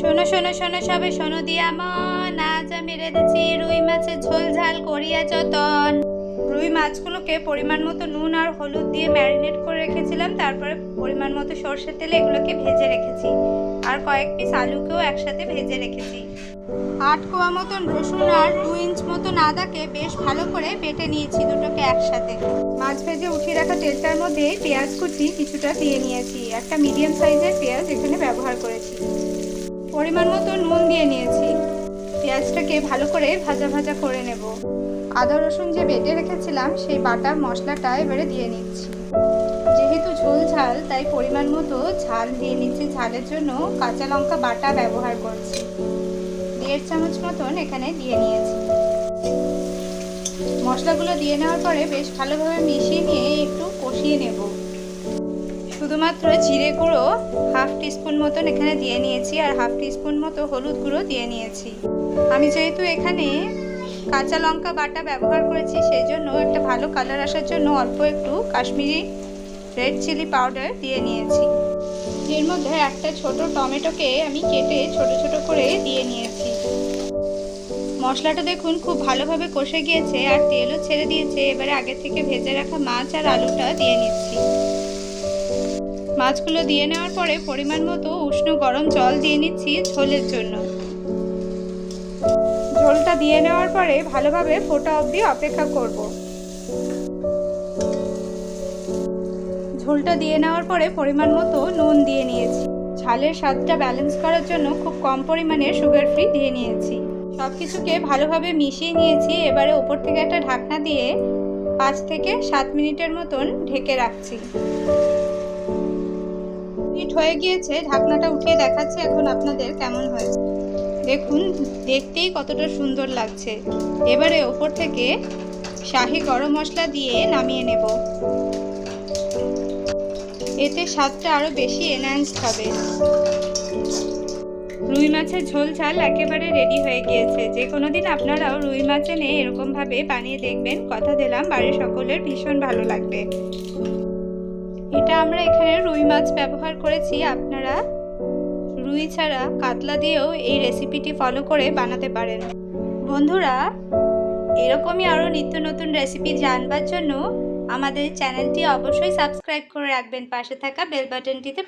শোনো শোনো শোনো, সবে শোনো দিয়া মন। আজ আমি রেঁধেছি রুই মাছের ঝোল ঝাল করিয়া যতন। রুই মাছগুলোকে পরিমাণ মতো নুন আর হলুদ দিয়ে ম্যারিনেট করে রেখেছিলাম, তারপরে পরিমাণ মতো সর্ষের তেলে এগুলোকে ভেজে রেখেছি। আর কয়েক পিস আলুকেও একসাথে ভেজে রেখেছি। আট কোয়া মতন রসুন আর দু ইঞ্চ মতন আদাকে বেশ ভালো করে বেটে নিয়েছি দুটোকে একসাথে। মাছ ভেজে উঠিয়ে রাখা তেলটার মধ্যে পেঁয়াজ কুচি কিছুটা দিয়ে নিয়েছি। একটা মিডিয়াম সাইজের পেঁয়াজ এখানে ব্যবহার করেছি। পরিমাণ মতো নুন দিয়ে নিয়েছি। পেঁয়াজটাকে ভালো করে ভাজা ভাজা করে নেব। আদা, রসুন যে বেটে রেখেছিলাম, সেই বাটা মশলাটা এবারে দিয়ে নিচ্ছি। যেহেতু ঝোল ঝাল, তাই পরিমাণ মতো ঝাল দিয়ে নিচ্ছি। ঝালের জন্য কাঁচা লঙ্কা বাটা ব্যবহার করছি। দেড় চামচ মতন এখানে দিয়ে নিয়েছি। মশলাগুলো দিয়ে নেওয়ার পরে বেশ ভালোভাবে মিশিয়ে নিয়ে একটু কষিয়ে নেব। শুধুমাত্র জিরে গুঁড়ো হাফ টিস্পুন মতন এখানে দিয়ে নিয়েছি আর হাফ টিস্পুন মতো হলুদ গুঁড়ো দিয়ে নিয়েছি। আমি যেহেতু এখানে কাঁচা লঙ্কা বাটা ব্যবহার করেছি, সেই জন্য একটা ভালো কালার আসার জন্য অল্প একটু কাশ্মীরি রেড চিলি পাউডার দিয়ে নিয়েছি। এর মধ্যে একটা ছোট টমেটোকে আমি কেটে ছোট ছোট করে দিয়ে নিয়েছি। মশলাটা দেখুন খুব ভালোভাবে কষে গিয়েছে আর তেলও ছেড়ে দিয়েছে। এবারে আগে থেকে ভেজে রাখা মাছ আর আলুটা দিয়ে নিচ্ছি। মাছগুলো দিয়ে নেওয়ার পরে পরিমাণ মতো উষ্ণ গরম জল দিয়ে নিচ্ছি ঝোলের জন্য। ঝোলটা দিয়ে নেওয়ার পরে ভালোভাবে ফোটা অবধি অপেক্ষা করব। ঝোলটা দিয়ে নেওয়ার পরে পরিমাণ মতো নুন দিয়ে নিয়েছি। ঝালের স্বাদটা ব্যালেন্স করার জন্য খুব কম পরিমাণে সুগার ফ্রি দিয়ে নিয়েছি। সব কিছুকে ভালোভাবে মিশিয়ে নিয়েছি, এবারে ওপর থেকে একটা ঢাকনা দিয়ে পাঁচ থেকে সাত মিনিটের মতন ঢেকে রাখছি। মিনিট হয়ে গিয়েছে, ঢাকনাটা উঠিয়ে দেখাচ্ছে এখন আপনাদের কেমন হয়েছে। দেখুন, দেখতেই কতটা সুন্দর লাগছে। এবারে ওপর থেকে শাহি গরম মশলা দিয়ে নামিয়ে নেব। এতে স্বাদটা আরও বেশি এনহ্যান্সড হবে। রুই মাছের ঝোল ঝাল একেবারে রেডি হয়ে গিয়েছে। যে কোনো দিন আপনারাও রুই মাছ এনে এরকমভাবে বানিয়ে দেখবেন। কথা দিলাম, বাড়ির সকলের ভীষণ ভালো লাগবে। এটা আমরা এখানে রুই মাছ ব্যবহার করেছি, আপনারা রুই ছাড়া কাতলা দিয়েও এই রেসিপিটি ফলো করে বানাতে পারেন। বন্ধুরা, এরকমই আরও নিত্য নতুন রেসিপি জানবার জন্য আমাদের চ্যানেলটি অবশ্যই সাবস্ক্রাইব করে রাখবেন। পাশে থাকা বেল বাটনটিতে